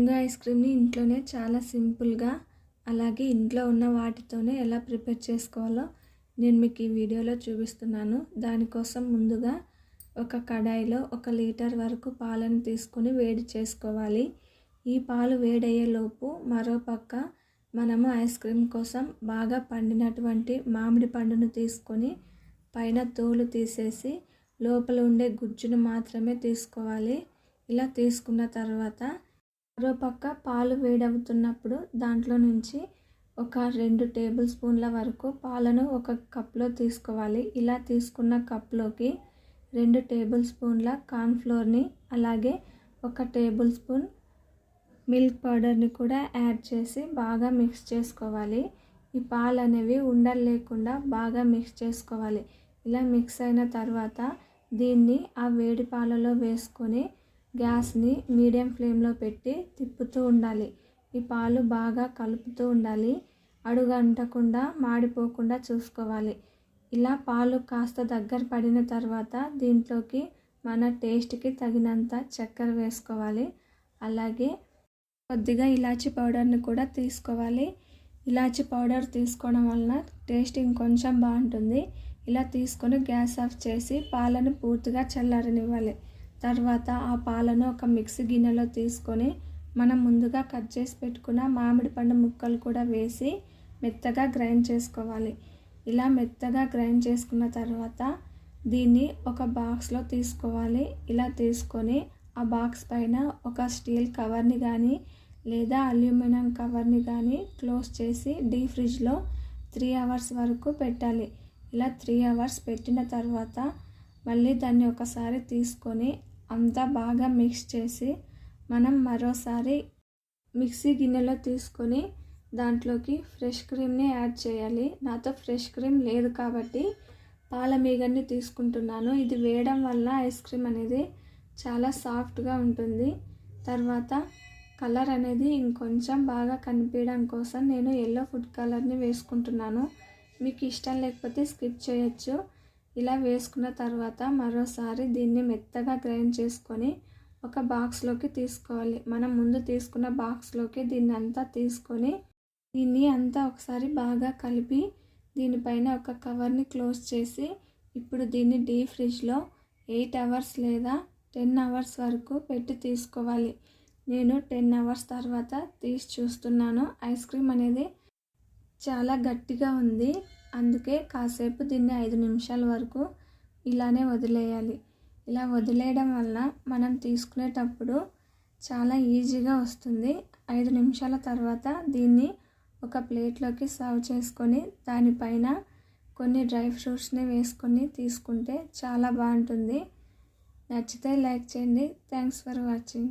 Mango ice క్రీమ్ని ఇంట్లోనే చాలా సింపుల్గా అలాగే ఇంట్లో ఉన్న వాటితోనే ఎలా ప్రిపేర్ చేసుకోవాలో నేను మీకు ఈ వీడియోలో చూపిస్తున్నాను. దానికోసం ముందుగా ఒక కడాయిలో ఒక లీటర్ వరకు పాలను తీసుకొని వేడి చేసుకోవాలి. ఈ పాలు వేడయ్యేలోపు మరో పక్క మనము ఐస్ క్రీమ్ కోసం బాగా పండినటువంటి మామిడి పండును తీసుకొని పైన తోలు తీసేసి లోపల ఉండే గుజ్జును మాత్రమే తీసుకోవాలి. ఇలా తీసుకున్న తర్వాత మరో పక్క పాలు వేడవుతున్నప్పుడు దాంట్లో నుంచి ఒక రెండు టేబుల్ స్పూన్ల వరకు పాలను ఒక కప్లో తీసుకోవాలి. ఇలా తీసుకున్న కప్లోకి రెండు టేబుల్ స్పూన్ల కార్న్ఫ్లోర్ని అలాగే ఒక టేబుల్ స్పూన్ మిల్క్ పౌడర్ని కూడా యాడ్ చేసి బాగా మిక్స్ చేసుకోవాలి. ఈ పాలు అనేవి ఉండలు లేకుండా బాగా మిక్స్ చేసుకోవాలి. ఇలా మిక్స్ అయిన తర్వాత దీన్ని ఆ వేడి పాలలో వేసుకొని గ్యాస్ని మీడియం ఫ్లేమ్లో పెట్టి తిప్పుతూ ఉండాలి. ఈ పాలు బాగా కలుపుతూ ఉండాలి. అడుగు అంటకుండా మాడిపోకుండా చూసుకోవాలి. ఇలా పాలు కాస్త దగ్గర పడిన తర్వాత దీంట్లోకి మన టేస్ట్కి తగినంత చక్కెర వేసుకోవాలి. అలాగే కొద్దిగా ఇలాచి పౌడర్ని కూడా తీసుకోవాలి. ఇలాచి పౌడర్ తీసుకోవడం వలన టేస్ట్ ఇంకొంచెం బాగుంటుంది. ఇలా తీసుకొని గ్యాస్ ఆఫ్ చేసి పాలను పూర్తిగా చల్లారనివ్వాలి. తర్వాత ఆ పాలను ఒక మిక్సీ గిన్నెలో తీసుకొని మనం ముందుగా కట్ చేసి పెట్టుకున్న మామిడి పండు ముక్కలు కూడా వేసి మెత్తగా గ్రైండ్ చేసుకోవాలి. ఇలా మెత్తగా గ్రైండ్ చేసుకున్న తర్వాత దీన్ని ఒక బాక్స్లో తీసుకోవాలి. ఇలా తీసుకొని ఆ బాక్స్ పైన ఒక స్టీల్ కవర్ని కానీ లేదా అల్యూమినియం కవర్ని కానీ క్లోజ్ చేసి డీ ఫ్రిడ్జ్లో త్రీ అవర్స్ వరకు పెట్టాలి. ఇలా త్రీ అవర్స్ పెట్టిన తర్వాత మళ్ళీ దాన్ని ఒకసారి తీసుకొని అంతా బాగా మిక్స్ చేసి మనం మరోసారి మిక్సీ గిన్నెలో తీసుకొని దాంట్లోకి ఫ్రెష్ క్రీమ్ని యాడ్ చేయాలి. నాతో ఫ్రెష్ క్రీమ్ లేదు కాబట్టి పాల మీగన్ని తీసుకుంటున్నాను. ఇది వేయడం వల్ల ఐస్ క్రీమ్ అనేది చాలా సాఫ్ట్గా ఉంటుంది. తర్వాత కలర్ అనేది ఇంకొంచెం బాగా కనిపించడం కోసం నేను ఎల్లో ఫుడ్ కలర్ని వేసుకుంటున్నాను. మీకు ఇష్టం లేకపోతే స్కిప్ చేయొచ్చు. ఇలా వేసుకున్న తర్వాత మరోసారి దీన్ని మెత్తగా గ్రైండ్ చేసుకొని ఒక బాక్స్లోకి తీసుకోవాలి. మనం ముందు తీసుకున్న బాక్స్లోకి దీన్ని అంతా తీసుకొని దీన్ని అంతా ఒకసారి బాగా కలిపి దీనిపైన ఒక కవర్ని క్లోజ్ చేసి ఇప్పుడు దీన్ని డీ ఫ్రిడ్జ్లో ఎయిట్ అవర్స్ లేదా టెన్ అవర్స్ వరకు పెట్టి తీసుకోవాలి. నేను టెన్ అవర్స్ తర్వాత తీసి చూస్తున్నాను. ఐస్ క్రీమ్ అనేది చాలా గట్టిగా ఉంది. అందుకే కాసేపు దీన్ని ఐదు నిమిషాల వరకు ఇలానే వదిలేయాలి. ఇలా వదిలేయడం వల్ల మనం తీసుకునేటప్పుడు చాలా ఈజీగా వస్తుంది. ఐదు నిమిషాల తర్వాత దీన్ని ఒక ప్లేట్లోకి సర్వ్ చేసుకొని దానిపైన కొన్ని డ్రై ఫ్రూట్స్ని వేసుకొని తీసుకుంటే చాలా బాగుంటుంది. నచ్చితే లైక్ చేయండి. Thanks for watching.